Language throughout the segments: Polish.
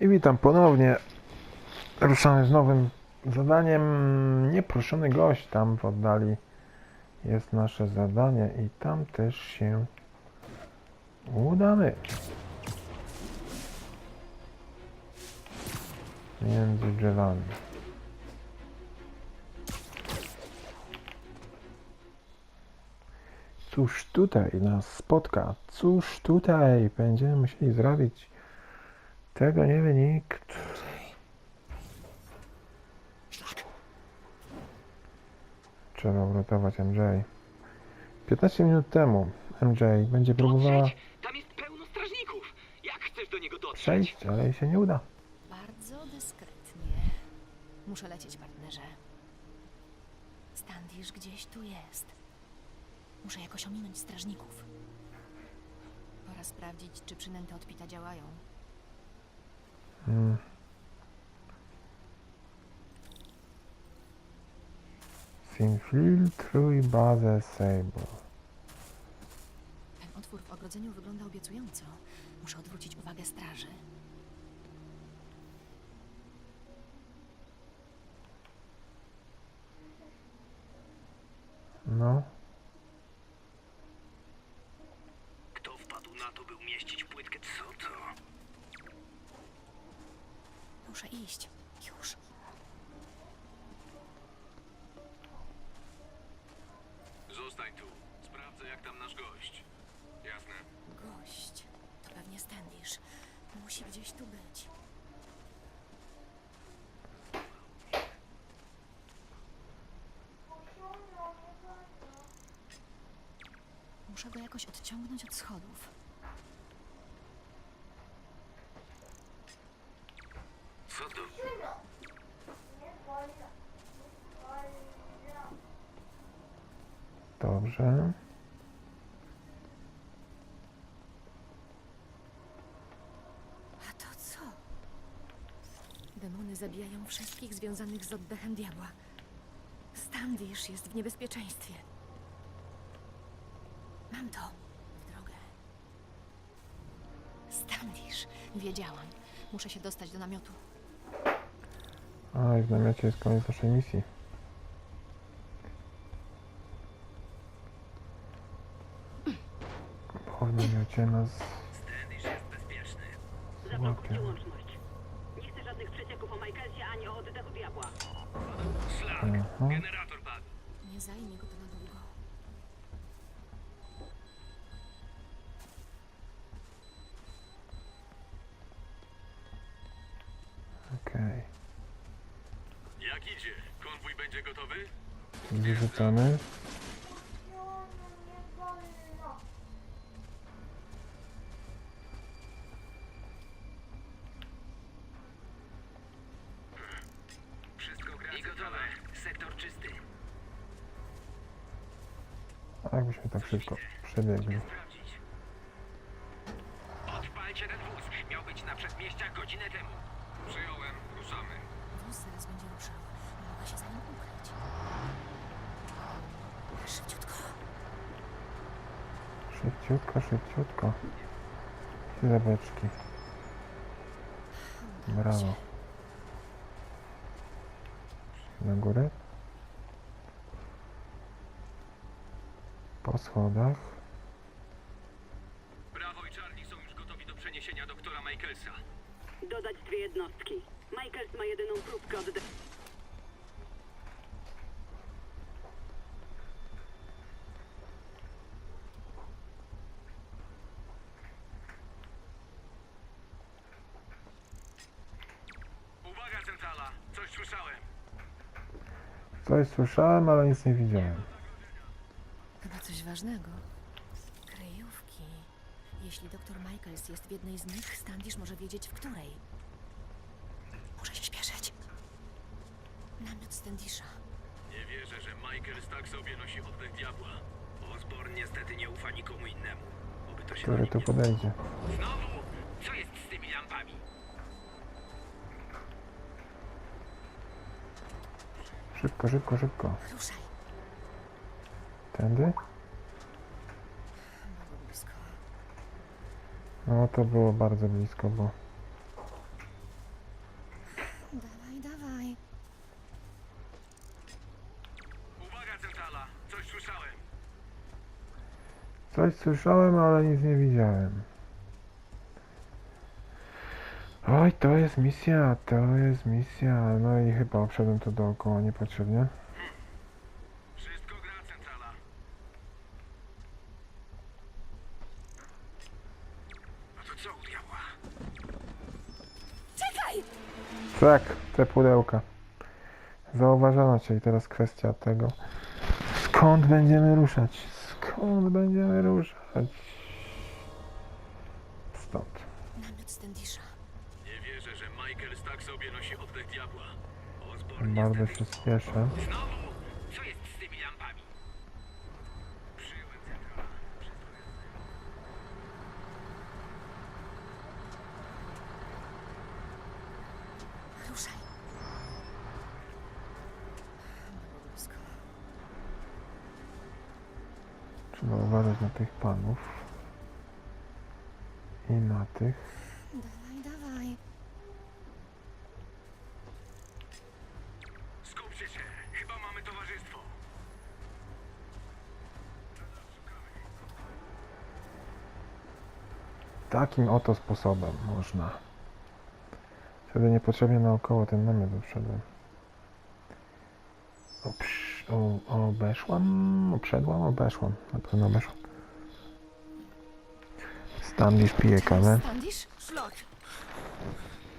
I witam ponownie. Ruszamy z nowym zadaniem. Nieproszony gość tam w oddali jest nasze zadanie i tam też się udamy. Między drzewami. Cóż tutaj nas spotka? Cóż tutaj będziemy musieli zrobić? Tego nie wie nikt. Trzeba uratować MJ. 15 minut temu MJ będzie próbowała Dotrzeć? Tam jest pełno strażników. Jak chcesz do niego dotrzeć? przejść, ale jej się nie uda. Bardzo dyskretnie. Muszę lecieć, partnerze. Standish gdzieś tu jest. Muszę jakoś ominąć strażników. Pora sprawdzić, czy przynęty odpita działają. Hmm. Zinfiltruj bazę Sable. Ten otwór w ogrodzeniu wygląda obiecująco. Muszę odwrócić uwagę straży. No, Kto wpadł na to, by umieścić płytkę? Co to? Muszę iść. Już. Zostań tu. Sprawdzę, jak tam nasz gość. Jasne. Gość. To pewnie Standish. Musi gdzieś tu być. Muszę go jakoś odciągnąć od schodów. Dobrze. A to co? Demony zabijają wszystkich związanych z oddechem diabła. Standish jest w niebezpieczeństwie. Mam to. W drogę. Standish. Wiedziałam. Muszę się dostać do namiotu. A, i w namiocie jest koniec naszej misji. Bo w namiocie nas Standish jest bezpieczny. złapie. łączność. Nie chcę żadnych przecieków o Michaelsie ani o oddechu diabła. Szlak. Aha. Generator padł. Nie zajmie go to na długo. Okej. Jak idzie? Konwój będzie gotowy? Wyrzucamy. Wszystko A jakbyśmy tak szybko przebiegli. Odpalcie ten wóz. Miał być na przedmieściach godzinę temu. Przyjąłem. Ruszamy. Wóz zaraz będzie ruszał. Mogę się za nim ukryć. Szybciutko. Szybciutko, szybciutko. Chwilę beczki. Brawo. Na górę. Po schodach. Brawo i Charlie są już gotowi do przeniesienia doktora Michaelsa. Dodać dwie jednostki. Michaels ma jedyną próbkę oddechu. Uwaga, centrala. Coś słyszałem. Coś słyszałem, ale nic nie widziałem. Ważnego. Kryjówki. Jeśli doktor Michaels jest w jednej z nich, Standish może wiedzieć, w której. Muszę się śpieszyć. Namiot Standisha. Nie wierzę, że Michaels tak sobie nosi oddech diabła. Osborn niestety nie ufa nikomu innemu. Oby to się Który tu nie podejdzie? Znowu? Co jest z tymi lampami? Szybko, szybko, szybko. Ruszaj. Tędy? No to było bardzo blisko, bo... Dawaj, dawaj. Uwaga, centrala! Coś słyszałem! Coś słyszałem, ale nic nie widziałem. Oj, to jest misja, to jest misja. No i chyba obszedłem to dookoła niepotrzebnie. Co u diabła? Czekaj! Tak, te pudełka. Zauważono, czyli teraz kwestia tego, skąd będziemy ruszać? Skąd będziemy ruszać? Stąd. Namiot Standisha. Nie wierzę, że Michael tak sobie nosi oddech diabła. Osborn Bardzo się spieszę. Znowu? Co jest z tymi lampami? Przyjąłem centrala. Wszystko jasne. Ruszaj. Bosko. Trzeba uważać na tych panów. I na tych. Dawaj, dawaj. Skupcie się. Chyba mamy towarzystwo. Takim oto sposobem można. Wtedy niepotrzebnie naokoło ten namiot obszedłem. O, obeszłam, obszedłam, obeszłam. Na pewno obeszłam. Standish pije kawę. Standish? Szlok.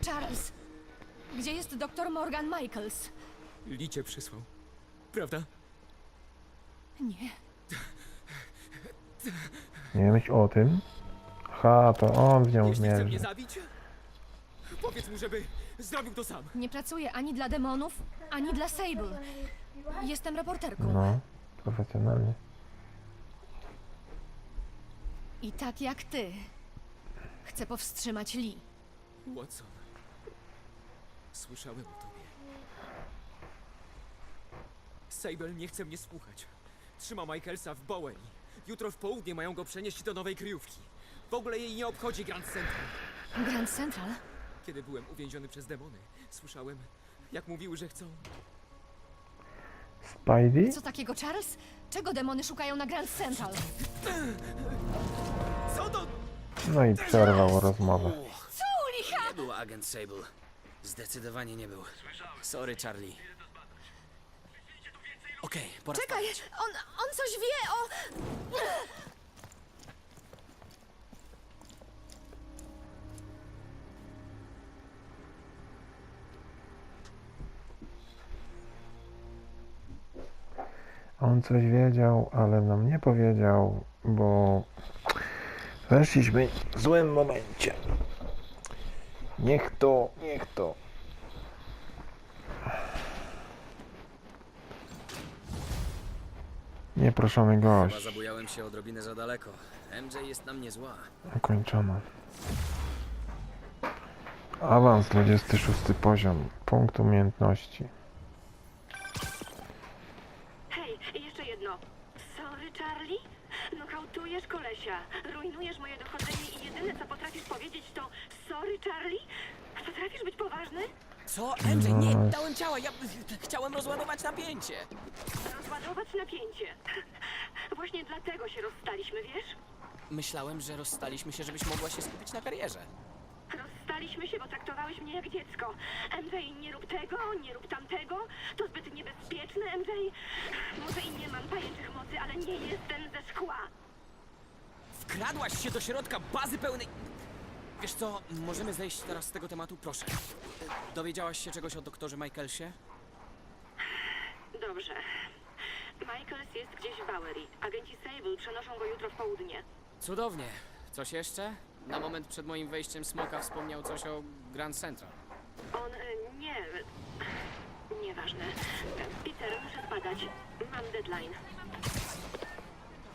Charles. Gdzie jest doktor Morgan Michaels? Lee cię przysłał. Prawda? Nie. Nie myśl o tym. Ha, to on w nią Jeśli chce mnie zmierzy. zabić, powiedz mu, żeby zrobił to sam. Nie pracuję ani dla demonów, ani dla Sable. Jestem reporterką. No, profesjonalnie. I tak jak ty. Chcę powstrzymać Lee. Watson. Słyszałem o tobie. Sable nie chce mnie słuchać. Trzyma Michaelsa w Bowen. Jutro w południe mają go przenieść do nowej kryjówki. W ogóle jej nie obchodzi Grand Central. Grand Central? Kiedy byłem uwięziony przez demony, słyszałem, jak mówiły, że chcą. Spidey? Co takiego, Charles? Czego demony szukają na Grand Central? Co to? No i przerwał rozmowę. Nie był agent Sable. Zdecydowanie nie był. Sorry, Charlie. Okej, pora Czekaj, on, on coś wie o... On coś wiedział, ale nam nie powiedział, bo weszliśmy w złym momencie. Niech to, niech to. Nieproszony Chyba gość. zabujałem się odrobinę za daleko. MJ jest na mnie zła. Ukończono. Awans 26 poziom. Punkt umiejętności. Kolesia, rujnujesz moje dochodzenie i jedyne co potrafisz powiedzieć to sorry, Charlie? Potrafisz być poważny? Co? MJ, nie, No. dałem ciała, ja chciałem rozładować napięcie. Rozładować napięcie. Właśnie dlatego się rozstaliśmy, wiesz? Myślałem, że rozstaliśmy się, żebyś mogła się skupić na karierze. Rozstaliśmy się, bo traktowałeś mnie jak dziecko. MJ, nie rób tego, nie rób tamtego. To zbyt niebezpieczne, MJ. Może i nie mam pajęczych mocy, ale nie jestem ze szkła. Wkradłaś się do środka bazy pełnej... Wiesz co, możemy zejść teraz z tego tematu, proszę. Dowiedziałaś się czegoś o doktorze Michaelsie? Dobrze. Michaels jest gdzieś w Bowery. Agenci Sable przenoszą go jutro w południe. Cudownie. Coś jeszcze? Na moment przed moim wejściem Smoka wspomniał coś o Grand Central. On... y, nie... Nieważne. Peter, muszę spadać. Mam deadline.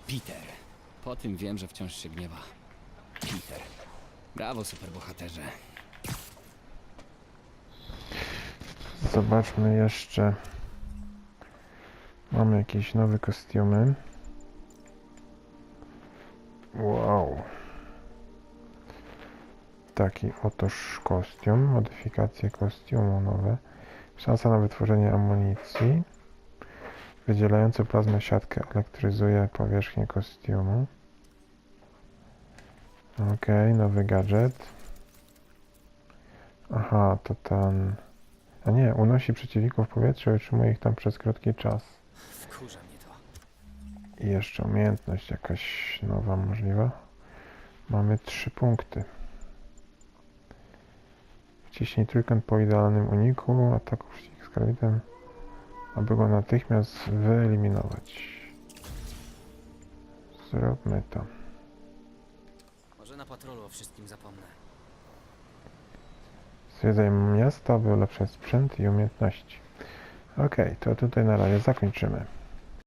Peter. Po tym wiem, że wciąż się gniewa. Peter. Brawo, superbohaterze. Zobaczmy jeszcze. Mamy jakieś nowe kostiumy. Wow. Taki otoż kostium. Modyfikacje kostiumu nowe. Szansa na wytworzenie amunicji. Wydzielająca plazmę siatkę elektryzuje powierzchnię kostiumu. Okej, nowy gadżet. Aha, to ten... A nie, unosi przeciwników w powietrze i utrzymuje ich tam przez krótki czas. Wkurza mnie to. I jeszcze umiejętność jakaś nowa możliwa. Mamy trzy punkty. Wciśnij trójkąt po idealnym uniku ataku przeciwnika z karbitem, aby go natychmiast wyeliminować. Zróbmy to. Może na patrolu o wszystkim zapomnę. Zwiedzaj miasto, by ulepszać sprzęt i umiejętności. Okej, to tutaj na razie zakończymy.